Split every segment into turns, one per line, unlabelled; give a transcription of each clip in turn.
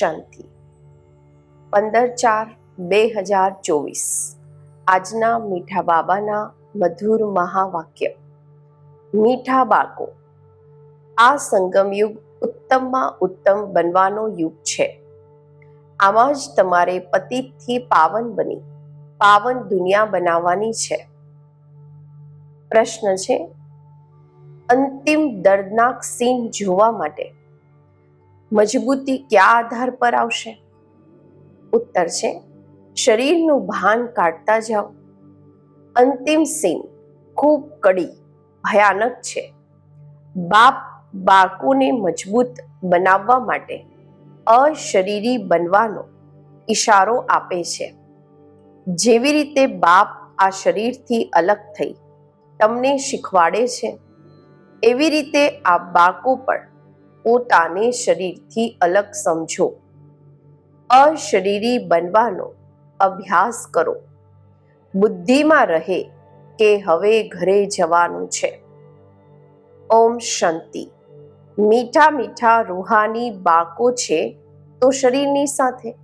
શાંતિ. પંદર ચાર બે હજાર ચોવીસ. આજના મીઠા બાબાના મધુર મહાવાક્ય. મીઠા બાળકો, આ સંગમ યુગ ઉત્તમમાં ઉત્તમ બનવાનો યુગ છે. આમાં જ તમારે પતિતથી પાવન બની, પાવન દુનિયા બનાવવાની છે. પ્રશ્ન છે, અંતિમ દર્દનાક સીન જોવા માટે મજબૂતી કયા આધાર પર આવશે? ઉત્તર છે, શરીરનું ભાન કાઢતા જાઓ. અંતિમ સીન ખૂબ કડી, ભયાનક છે. બાપ બાળકોને મજબૂત બનાવવા માટે અશરીરી બનવાનો ઈશારો આપે છે. જેવી રીતે બાપ આ શરીરથી અલગ થઈ તમને શીખવાડે છે, એવી રીતે આ બાળકો પણ પોતાને શરીરથી અલગ સમજો. અશરીરી બનવાનો અભ્યાસ કરો. બુદ્ધિમાં રહે કે હવે ઘરે જવાનું છે. ઓમ શાંતિ. મીઠા મીઠા રૂહાની બાકો છે તો શરીરની સાથે.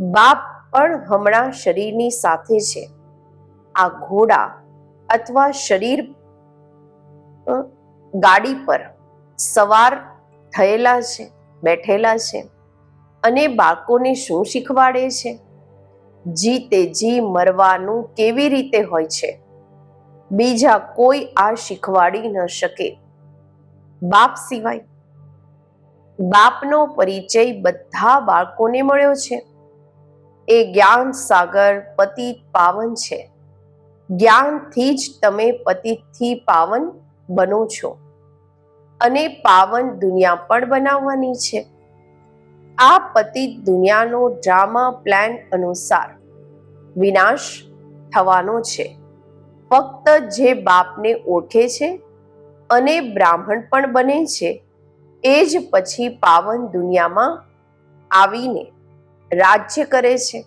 બાપ પણ હમણાં શરીરની સાથે છે. આ ઘોડા અથવા શરીર ગાડી પર સવાર થયેલા છે, બેઠેલા છે અને બાળકોને શું શીખવાડે છે? જીતે જી મરવાનું કેવી રીતે હોય છે? બીજા કોઈ આ શીખવાડી ન શકે. બાપ સિવાય બાપનો પરિચય બધા બાળકોને મળ્યો છે. એ જ્ઞાન સાગર પતિત પાવન છે. જ્ઞાનથી જ તમે પતિતથી પાવન બનો છો. અને પાવન દુનિયા પણ બનાવવાની છે. આ પતિત દુનિયાનો ડ્રામા પ્લાન અનુસાર વિનાશ થવાનો છે. ફક્ત જે બાપને ઓળખે છે અને બ્રાહ્મણ પણ બને છે, એ જ પછી પાવન દુનિયામાં આવીને રાજ્ય કરે છે.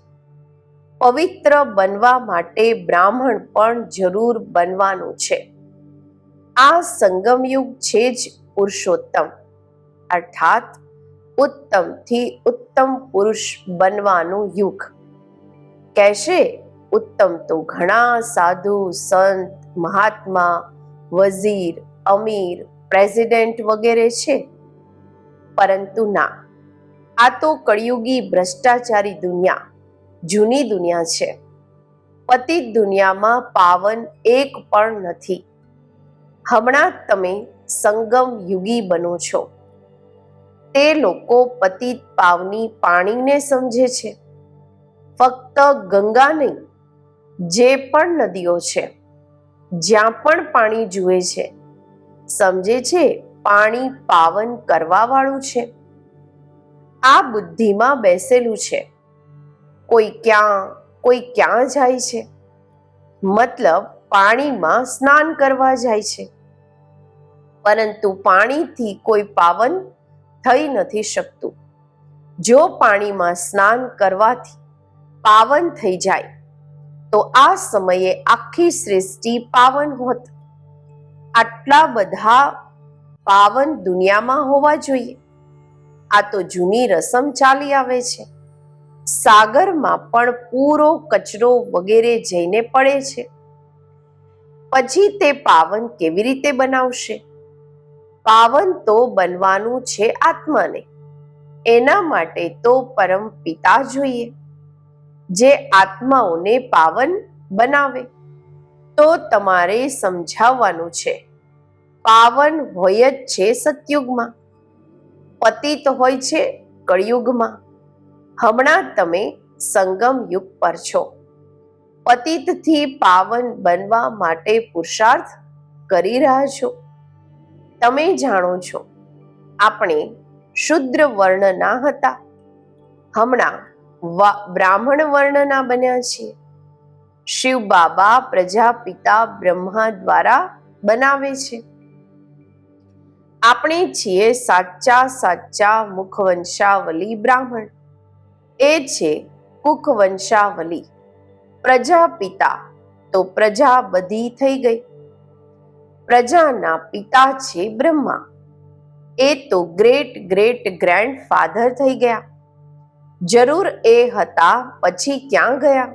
પવિત્ર બનવા માટે બ્રાહ્મણ પણ જરૂર બનવાનું છે. આ સંગમયુગ છે જ પુરુષોત્તમ, અર્થાત ઉત્તમથી ઉત્તમ પુરુષ બનવાનું યુગ. કહેશે, ઉત્તમ તો ઘણા સાધુ, સંત, મહાત્મા, વઝીર, અમીર પ્રેસિડેન્ટ વગેરે છે. પરંતુ ના, આ તો કળિયુગી ભ્રષ્ટાચારી દુનિયા, જૂની દુનિયા છે. પતિત દુનિયામાં પાવન એક પણ નથી. હમણાં તમે સંગમ યુગી બનો છો. તે લોકો પતિત પાવની પાણીને સમજે છે. ફક્ત ગંગા નહીં, જે પણ નદીઓ છે, જ્યાં પણ પાણી જુએ છે, સમજે છે પાણી પાવન કરવા વાળું છે. આ બુદ્ધિમાં બેસેલું છે. કોઈ ક્યાં કોઈ ક્યાં જાય છે. મતલબ પાણીમાં સ્નાન કરવા જાય છે. પરંતુ પાણીથી કોઈ પાવન થઈ નથી શકતું. જો પાણીમાં સ્નાન કરવાથી પાવન થઈ જાય, તો આ સમયે આખી સૃષ્ટિ પાવન હોત. આટલા બધા પાવન દુનિયામાં હોવા જોઈએ. આ તો જૂની રસમ ચાલી આવે છે. સાગરમાં પણ પૂરો કચરો વગેરે જઈને પડે છે. પછી તે પાવન કેવી રીતે બનાવશે? પાવન તો બનવાનું છે આત્માને. એના માટે તો પરમ પિતા જોઈએ. જે આત્માઓને પાવન બનાવે, તો તમારે સમજાવવાનું છે. પાવન હોય જ છે સતયુગમાં. પતિત હોય છે કળિયુગમાં. હમણાં તમે સંગમ યુગ પર છો. પતિતથી પાવન બનવા માટે પુરુષાર્થ કરી રહ્યા છો. તમે જાણો છો. આપણે શુદ્ર વર્ણના હતા. હમણાં બ્રાહ્મણ વર્ણના બન્યા છીએ. શિવ બાબા પ્રજાપિતા બ્રહ્મા દ્વારા બનાવે છે. આપણે છીએ સાચા સાચા મુખવંશાવલી બ્રાહ્મણ. એ છે કુખવંશાવલી. પ્રજાપિતા તો પ્રજા બધી થઈ ગઈ. પ્રજાના પિતા છે બ્રહ્મા. એ તો ગ્રેટ ગ્રેટ ગ્રેન્ડ ફાધર થઈ ગયા. જરૂર એ હતા, પછી ક્યાં ગયા?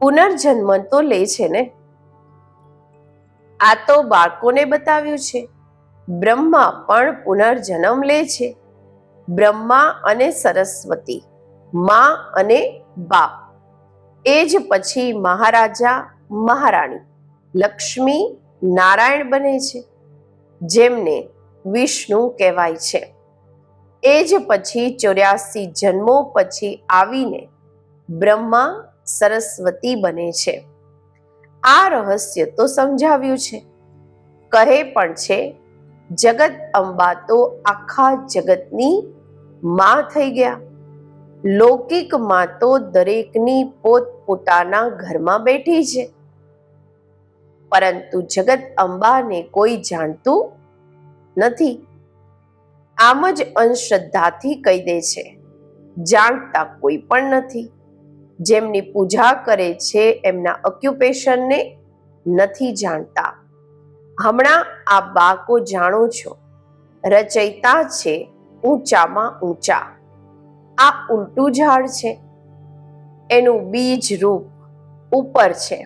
પુનર્જન્મ તો લે છે ને? આ તો બાળકોને બતાવ્યું છે. બ્રહ્મા પણ પુનર્જન્મ લે છે. બ્રહ્મા અને સરસ્વતી, માં અને બાપ. એ જ પછી મહારાજા, મહારાણી. લક્ષ્મી નારાયણ બને છે, જેમને વિષ્ણુ કહેવાય છે. એ જ પછી ચોર્યાસી જન્મો પછી આવીને બ્રહ્મા સરસ્વતી બને છે. આ રહસ્ય તો સમજાવ્યું છે. કહે પણ છે, જગત અંબા તો આખા જગતની માં થઈ ગયા. લૌકિકમાં તો દરેકની પોતપોતાના ઘરમાં બેઠી છે. પરંતુ જગત અંબાને કોઈ જાણતું નથી. આમ જ અંધશ્રદ્ધાથી કહી દે છે, જાણતા કોઈ પણ નથી. જેમની પૂજા કરે છે એમના ઓક્યુપેશનને નથી જાણતા. હમણાં આ બાકો જાણો છો, રચયિતા છે ઊંચામાં ઊંચા. આ ઉલટું ઝાડ છે, એનું બીજ રૂપ ઉપર છે.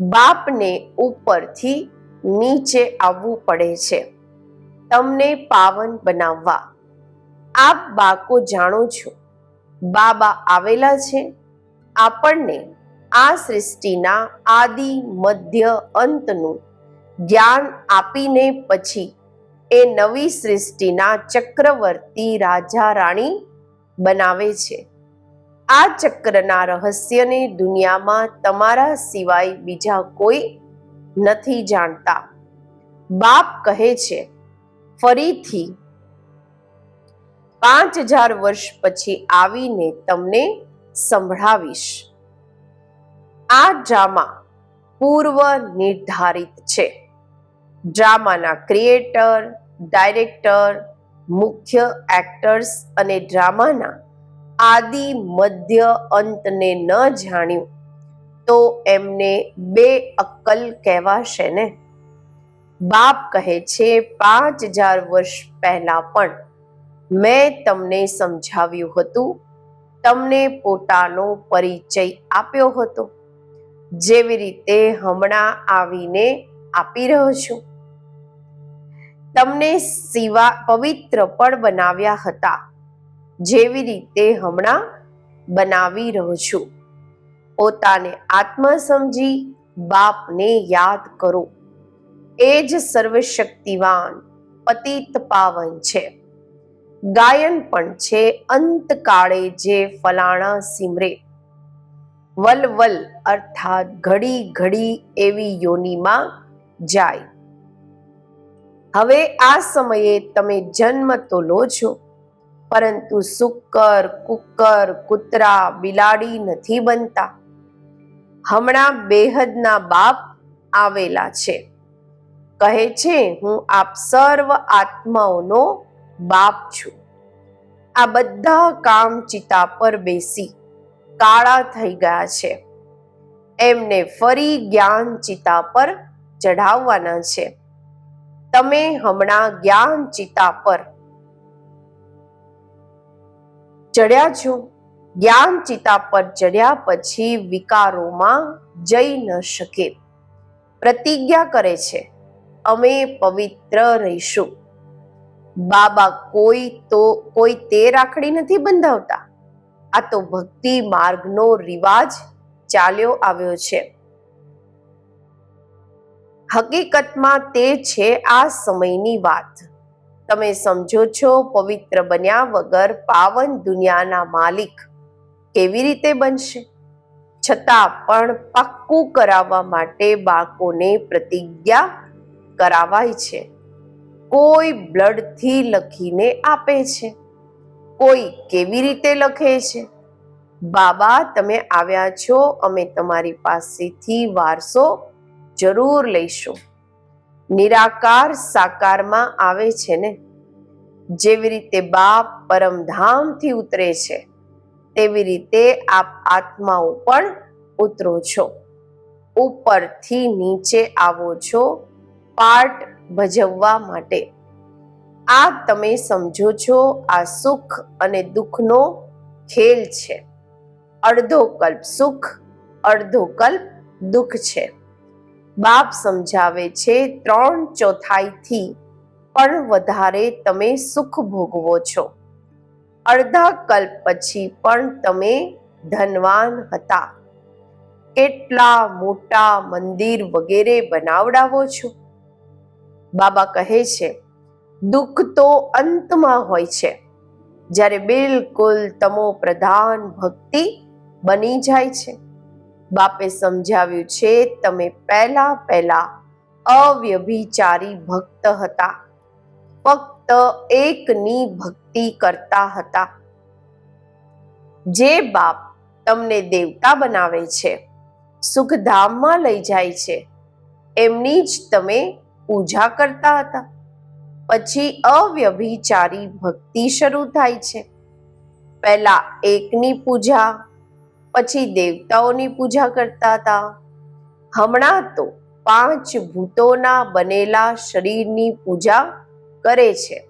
બાપને ઉપરથી નીચે આવવું પડે છે. તમને પાવન બનાવવા. આપ બાકો જાણો છો. બાબા આવેલા છે. આપણને આ સૃષ્ટિના આદિ, મધ્ય અંતનું જ્ઞાન આપીને પછી એ નવી સૃષ્ટિના ચક્રવર્તી રાજા રાણી બનાવે છે. આ ચક્રના રહસ્યને દુનિયામાં તમારા સિવાય બીજા કોઈ નથી જાણતા. બાપ કહે છે, ફરીથી પાંચ હજાર વર્ષ પછી આવીને તમને સંભળાવીશ. આ ડ્રામા પૂર્વ નિર્ધારિત છે. ડ્રામાના ક્રિએટર, ડાયરેક્ટર, મુખ્ય એક્ટર્સ અને ડ્રામાના આદિ મધ્ય અંતને ન જાણ્યું, તો એમને બે અક્કલ કહેવાશે ને? બાપ કહે છે, પાંચ હજાર વર્ષ પહેલા પણ મેં તમને સમજાવ્યું હતું. તમને પોતાનો પરિચય આપ્યો હતો. જેવી રીતે હમણાં આવીને આપી રહ્યો છું. તમને સિવા પવિત્ર પણ બનાવ્યા હતા. જેવી રીતે હમણાં બનાવી રહ્યો છું. પોતાને આત્મા સમજી બાપને યાદ કરો. એ જ સર્વશક્તિવાન પતિત પાવન છે. ગાયન પણ છે અંતકાળે જે ફલાણા સિમરે. વલ વલ અર્થાત ઘડી ઘડી એવી યોનિમાં જાય. હવે આ સમયે તમે જન્મ તો લો છો પરંતુ સુકર કુકર કૂતરા, બિલાડી નથી બનતા. હમણાં બેહદના બાપ આવેલા છે. કહે છે, હું આપ સર્વ આત્માઓનો બાપ છું. આ બધા કામ ચિતા પર બેસી, કાળા થઈ ગયા છે. એમને ફરી જ્ઞાન ચિતા પર ચઢાવવાના છે. તમે હમણાં જ્ઞાન ચિતા પર ચડ્યા છો? જ્ઞાન ચિતા પર ચડ્યા પછી વિકારોમાં જઈ ન શકે. પ્રતિજ્ઞા કરે છે, અમે પવિત્ર રહીશું. બાબા કોઈ તો, કોઈ તે રાખડી નથી બંધાવતા. આ તો ભક્તિ માર્ગનો રિવાજ ચાલ્યો આવ્યો છે. હકીકતમાં તે છે આ સમયની વાત. તમે સમજો છો, પવિત્ર બન્યા વગર પાવન દુનિયાના માલિક કેવી રીતે બનશે? છતાં પણ પાક્કું કરાવવા માટે બાળકોને પ્રતિજ્ઞા કરાવાય છે. કોઈ બ્લડથી લખીને આપે છે. કોઈ કેવી રીતે લખે છે? બાબા, તમે આવ્યા છો, અમે તમારી પાસેથી વારસો જરૂર લઈશું. નિરાકાર સાકારમાં આવે છે ને? જેવી રીતે બાપ પરમધામથી ઉતરે છે, તેવી રીતે આપ આત્માઓ પણ ઉતરો છો. ઉપરથી નીચે આવો છો પાઠ ભજવવા માટે. આ તમે સમજો છો, આ સુખ અને દુઃખનો ખેલ છે. અડધો કલ્પ સુખ, અડધો કલ્પ દુઃખ છે. બાપ સમજાવે છે, ત્રણ ચોથાઈથી પણ વધારે તમે સુખ ભોગવો છો. અડધા કલ્પ પછી પણ તમે ધનવાન હતા. કેટલા મોટા મંદિર વગેરે બનાવડાવો છો? બાબા કહે છે, દુઃખ તો અંતમાં હોય છે. જ્યારે બિલકુલ તમો પ્રધાન ભક્તિ બની જાય છે. બાપે સમજાવ્યું છે, તમે પહેલા પહેલા અવ્યભિચારી ભક્ત હતા. ફક્ત એકની ભક્તિ કરતા હતા. જે બાપ તમને દેવતા બનાવે છે, સુખધામમાં લઈ જાય છે, એમની જ તમે પૂજા કરતા હતા. પછી અવ્યભિચારી ભક્તિ શરૂ થાય છે. પહેલા એકની પૂજા પછી દેવતાઓની પૂજા કરતા હતા. હમણાં તો પાંચ ભૂતોના બનેલા શરીરની પૂજા કરે છે.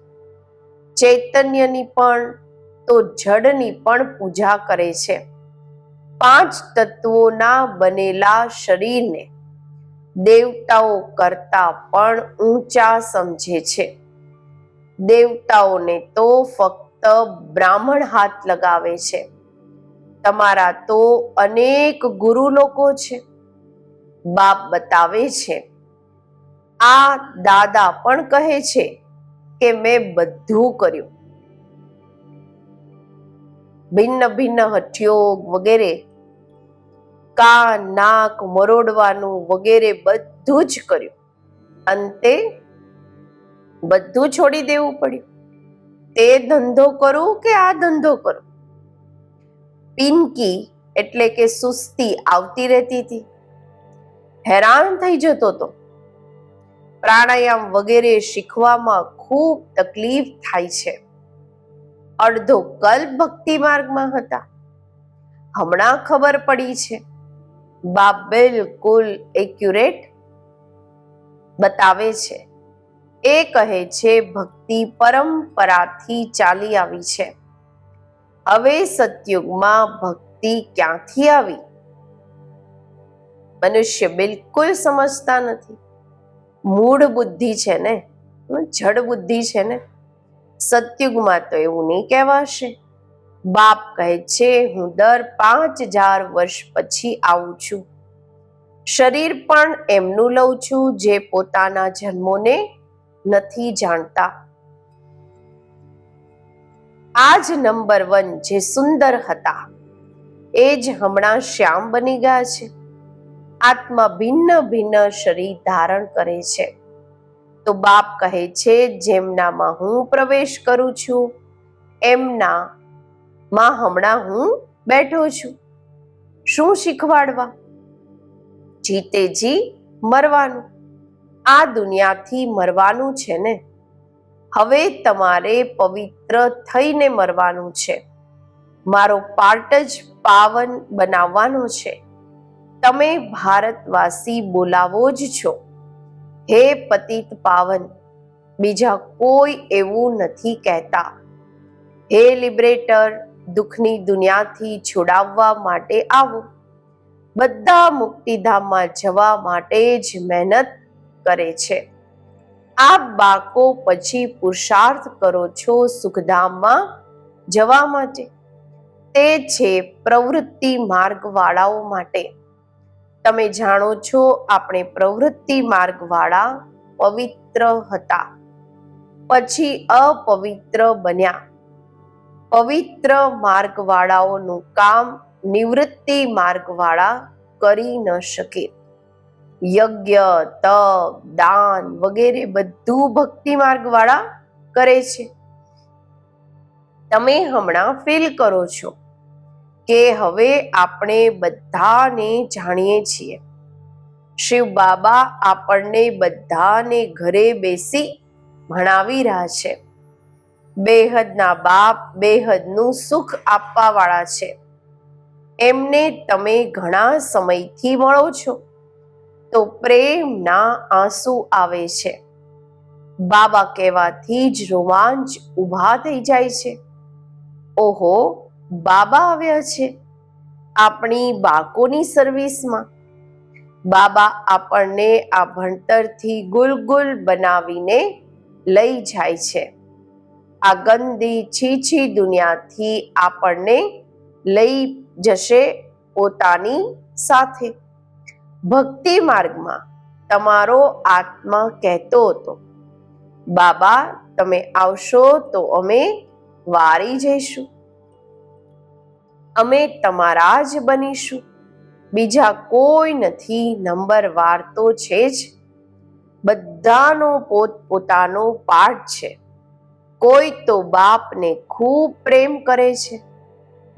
ચૈતન્યની પણ તો જડની પણ પૂજા કરે છે. પાંચ તત્વોના બનેલા શરીરને દેવતાઓ કરતા પણ ઊંચા સમજે છે. દેવતાઓને તો ફક્ત બ્રાહ્મણ હાથ લગાવે છે. તમારા તો અનેક ગુરુ લોકો છે. બાપ બતાવે છે. આ દાદા પણ કહે છે કે મેં બધું કર્યું. ભિન્ન ભિન્ન હઠિયો વગેરે, કાન, નાક મરોડવાનું વગેરે બધું જ કર્યું. અંતે બધું છોડી દેવું પડ્યું. તે ધંધો કરું કે આ ધંધો કરું? પિનકી એટલે કે સુસ્તી આવતી રહેતી હતી. હેરાન થઈ જતો હતો. પ્રાણાયામ વગેરે શીખવામાં ખૂબ તકલીફ થાય છે. અડધો કલ્પ ભક્તિ માર્ગમાં હતા. હમણાં ખબર પડી છે. બાપ બિલકુલ એક્યુરેટ બતાવે છે. એ કહે છે, ભક્તિ પરંપરાથી ચાલી આવી છે. હવે સતયુગમાં ભક્તિ ક્યાંથી આવી? મનુષ્ય બિલકુલ સમજતા નથી. મૂળ બુદ્ધિ છે ને? જડ બુદ્ધિ છે ને? સતયુગમાં તો એવું નહીં કહેવાશે. બાપ કહે છે, હું દર પાંચ હજાર વર્ષ પછી આવું છું. શરીર પણ એમનું લઉં છું જે પોતાના જન્મોને નથી જાણતા. આ જ નંબર વન જે સુંદર હતા, એ જ હમણાં શ્યામ બની ગયા છે. આત્મા ભિન્ન ભિન્ન શરીર ધારણ કરે છે. તો બાપ કહે છે, જેમનામાં હું પ્રવેશ કરું છું એમના માં હમણાં હું બેઠો છું. શું શીખવાડવા? જીતે જી મરવાનું. આ દુનિયાથી મરવાનું છે ને? હવે તમારે પવિત્ર થઈને મરવાનું છે. મારો પાર્ટ જ પાવન બનાવવાનો છે. તમે ભારતવાસી બોલાવો જ છો. હે પતિત પાવન, બીજા કોઈ એવું નથી કહેતા. હે લિબરેટર, દુઃખની દુનિયાથી છોડાવવા માટે આવો. બધા મુક્તિધામમાં જવા માટે જ મહેનત કરે છે. આપ બાકો પછી પુરુષાર્થ કરો છો સુખધામમાં જવા માટે. તે છે પ્રવૃત્તિ માર્ગવાળાઓ માટે. તમે જાણો છો આપણે પ્રવૃત્તિ માર્ગવાળા પવિત્ર હતા. પછી અપવિત્ર બન્યા. પવિત્ર માર્ગવાળાઓનું કામ નિવૃત્તિ માર્ગવાળા કરી ન શકે. યજ્ઞ, તપ, દાન વગેરે બધું ભક્તિ માર્ગવાળા કરે છે. તમે હમણાં ફીલ કરો છો કે હવે આપણે બધાને જાણીએ છીએ. શિવ બાબા આપણને બધાને ઘરે બેસી ભણાવી રહ્યા છે. બેહદના બાપ બેહદનું સુખ આપવા વાળા છે. એમને તમે ઘણા સમયથી મળો છો. તો પ્રેમના આંસુ આવે છે. બાબા કહેવાથી જ રોમાંચ ઊભા થઈ જાય છે. ઓહો, બાબા આવ્યા છે આપણી બાકોની સર્વિસમાં. બાબા આપણને આ ભણતરથી ગુલગુલ બનાવીને લઈ જાય છે. આ ગંદી છીછી દુનિયાથી આપણને લઈ જશે પોતાની સાથે. ભક્તિ માર્ગમાં તમારો આત્મા કહેતો હતો. બાબા, તમે આવશો તો અમે વારી જઈશું. અમે તમારા જ બનીશું. બીજા કોઈ નથી નંબર વાર તો છે જ. બધાનો પોત પોતાનો પાઠ છે. કોઈ તો બાપને ખૂબ પ્રેમ કરે છે.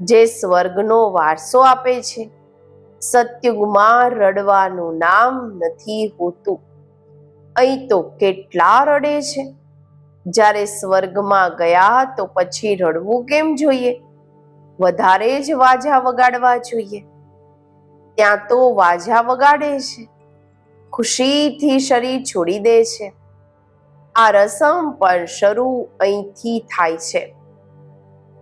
જે સ્વર્ગનો વારસો આપે છે. સત્યુગમાં રડવાનું નામ નથી હોતું. અહીં તો કેટલા રડે છે? જ્યારે સ્વર્ગમાં ગયા તો પછી રડવું કેમ જોઈએ? વધારે જ વાજા વગાડવા જોઈએ. ત્યાં તો વાજા વગાડે છે. ખુશીથી શરીર છોડી દે છે. આ રસમ પણ શરૂ અહીંથી થાય છે.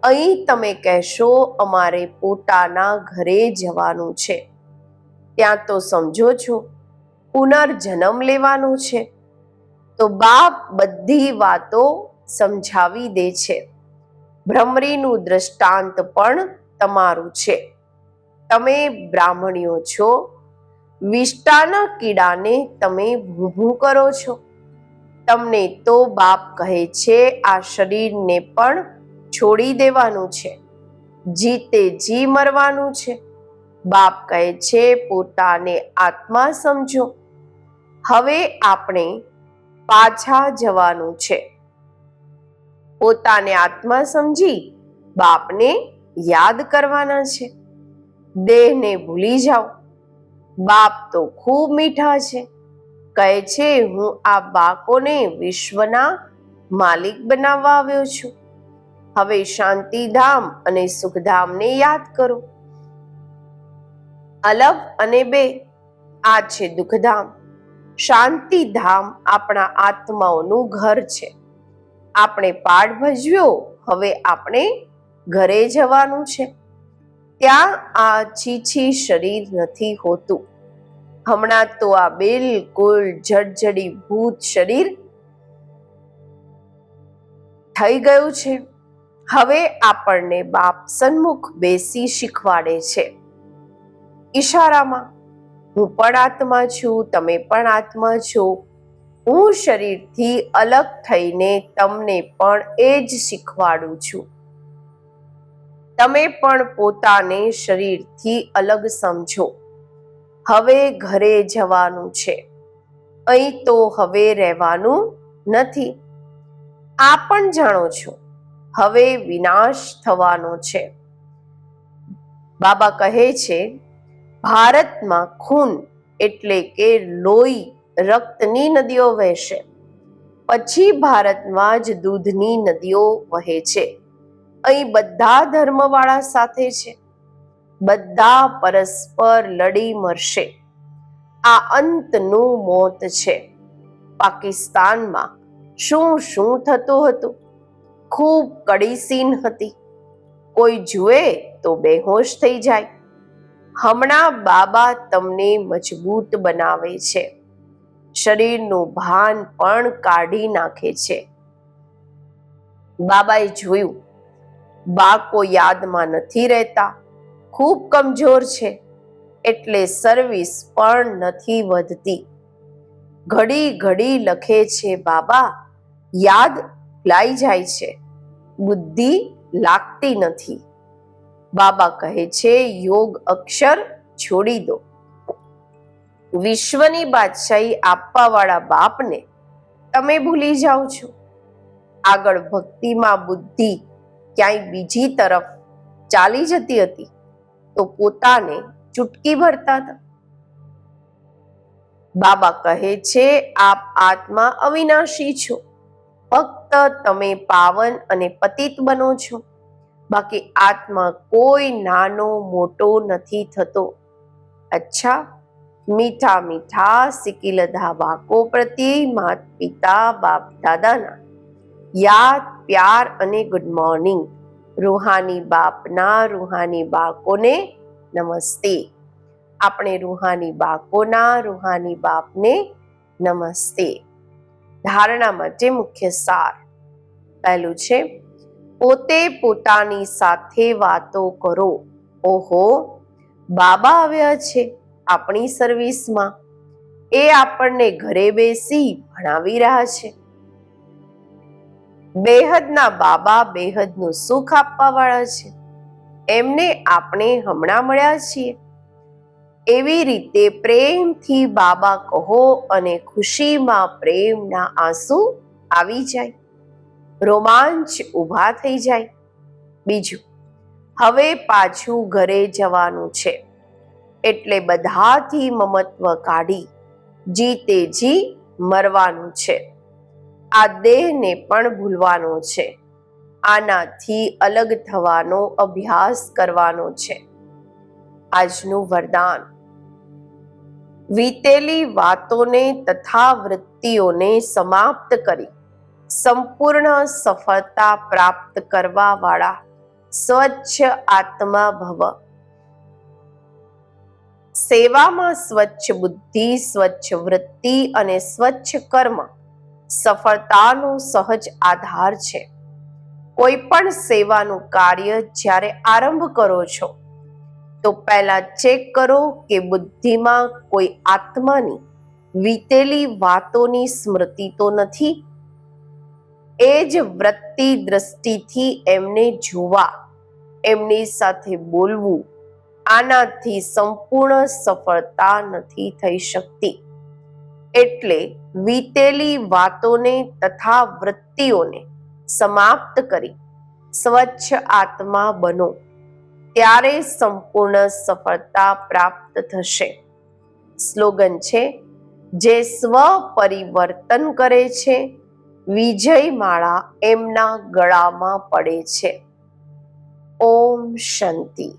અહીં તમે કહેશો, અમારે પોતાના ઘરે જવાનું છે. ત્યાં તો સમજો છો, પુનર્જન્મ લેવાનો છે. તો બાપ બધી વાતો સમજાવી દે છે. ભ્રમરીનું દ્રષ્ટાંત પણ તમારું છે. તમે બ્રાહ્મણીઓ છો, વિષ્ટાના કીડાને તમે ભૂભું કરો છો. તમને તો બાપ કહે છે, આ શરીરને પણ છોડી દેવાનું છે. જીતે જી મરવાનું છે. બાપ કહે છે, પોતાને આત્મા સમજો. હવે આપણે પાછા જવાનું છે. પોતાને આત્મા સમજી બાપને યાદ કરવાના છે. દેહને ભૂલી જાઓ. બાપ તો ખૂબ મીઠા છે. કહે છે, હું આ બાકોને વિશ્વના માલિક બનાવવા આવ્યો છું. હવે શાંતિધામ અને સુખધામને યાદ કરો. અલગ અને બે, આ છે દુઃખધામ. શાંતિધામ આપણા આત્માઓનું ઘર છે. આપણે પાઠ ભજવ્યો, હવે આપણે ઘરે જવાનું છે. ત્યાં આ છીછી શરીર નથી હોતું. હમણાં તો આ બિલકુલ જડજડી ભૂત શરીર થઈ ગયું છે. હવે આપણને બાપ સન્મુખ બેસી શીખવાડે છે. ઈશારામાં, હું પણ આત્મા છું, તમે પણ આત્મા છો. હું શરીરથી અલગ થઈને તમને પણ એ જ શીખવાડું છું. તમે પણ પોતાને શરીરથી અલગ સમજો. હવે ઘરે જવાનું છે. અહીં તો હવે રહેવાનું નથી. આ પણ જાણો છો. હવે વિનાશ થવાનો છે. બાબા કહે છે, ભારતમાં ખૂન એટલે કે લોહી રક્તની નદીઓ વહેશે. પછી ભારતમાં જ દૂધની નદીઓ વહે છે. અહીં બધા ધર્મવાળા સાથે છે. બધા પરસ્પર લડી મરશે. આ અંતનું મોત છે. પાકિસ્તાનમાં શું શું થતું હતું? ખૂબ કડી સીન હતી. કોઈ જુએ તો બેહોશ થઈ જાય. હમણાં બાબા તમને મજબૂત બનાવે છે. શરીરનું ભાન પણ કાઢી નાખે છે. બાબાએ જોયું બાકો યાદમાં નથી રહેતા. ખૂબ કમજોર છે, એટલે સર્વિસ પણ નથી વધતી. ઘડી ઘડી લખે છે, બાબા, યાદ લાઈ જાય છે. બુદ્ધિ લાગતી નથી. બાબા કહે છે, યોગ અક્ષર છોડી દો. વિશ્વની બાદશાહી આપવાવાળા બાપને તમે ભૂલી જાઓ છો. આગળ ભક્તિમાં બુદ્ધિ ક્યાંય બીજી તરફ ચાલી જતી હતી તો પોતાને ચૂટકી ભરતા હતા. બાબા કહે છે, આપ આત્મા અવિનાશી છો. ફક્ત તમે પાવન અને પતિત બનો છો. બાકી આત્મા કોઈ નાનો મોટો નથી થતો. અચ્છા, મીઠા મીઠા સિકિલધા બાકો પ્રત્યે માત પિતા, બાપ, દાદાના. યાદ, પ્યાર અને ગુડ મોર્નિંગ રૂહાની બાપના રૂહાની બાળકોને નમસ્તે. આપણે રૂહાની બાળકોના રૂહાની બાપને નમસ્તે. ધારણા માટે મુખ્ય સાર પહેલું છે, પોતે પોતાની સાથે વાતો કરો. ઓહો, બાબા આવ્યા છે આપણી સર્વિસમાં. એ આપણને ઘરે બેસી ભણાવી રહ્યા છે. બેહદના બાબા બેહદનું સુખ આપવા વાળા છે. એમને આપણે હમણાં મળ્યા છીએ. એવી રીતે પ્રેમથી બાબા કહો અને ખુશીમાં પ્રેમના આંસુ આવી જાય. રોમાંચ ઊભા થઈ જાય. બીજું, હવે પાછું ઘરે જવાનું છે. એટલે બધાથી મમત્વ કાઢી જીતે જી મરવાનું છે. આ દેહને પણ ભૂલવાનો છે. આનાથી અલગ થવાનો અભ્યાસ કરવાનો છે. આજનું વરદાન. વીતેલી વાતોને તથા વૃત્તિઓને સમાપ્ત કરી સંપૂર્ણ સફળતા પ્રાપ્ત કરવાવાળા સ્વચ્છ આત્મા ભવ. સેવામાં સ્વચ્છ બુદ્ધિ, સ્વચ્છ વૃત્તિ અને સ્વચ્છ કર્મ સફળતાનો સહજ આધાર છે. કોઈ પણ સેવાનું કાર્ય જ્યારે આરંભ કરો છો તો પહેલા ચેક કરો કે બુદ્ધિમાં કોઈ આત્માની વીતેલી વાતોની સ્મૃતિ તો નથી? એ જ વૃત્તિ દ્રષ્ટિથી એમને જોવા, એમની સાથે બોલવું, આનાથી સંપૂર્ણ સફળતા નથી થઈ શકતી. એટલે વીતેલી વાતોને તથા વૃત્તિઓને સમાપ્ત કરી સ્વચ્છ આત્મા બનો. ત્યારે સંપૂર્ણ સફળતા પ્રાપ્ત થશે. સ્લોગન છે, જે સ્વ પરિવર્તન કરે છે, વિજય માળા એમના ગળામાં પડે છે. ઓમ શાંતિ.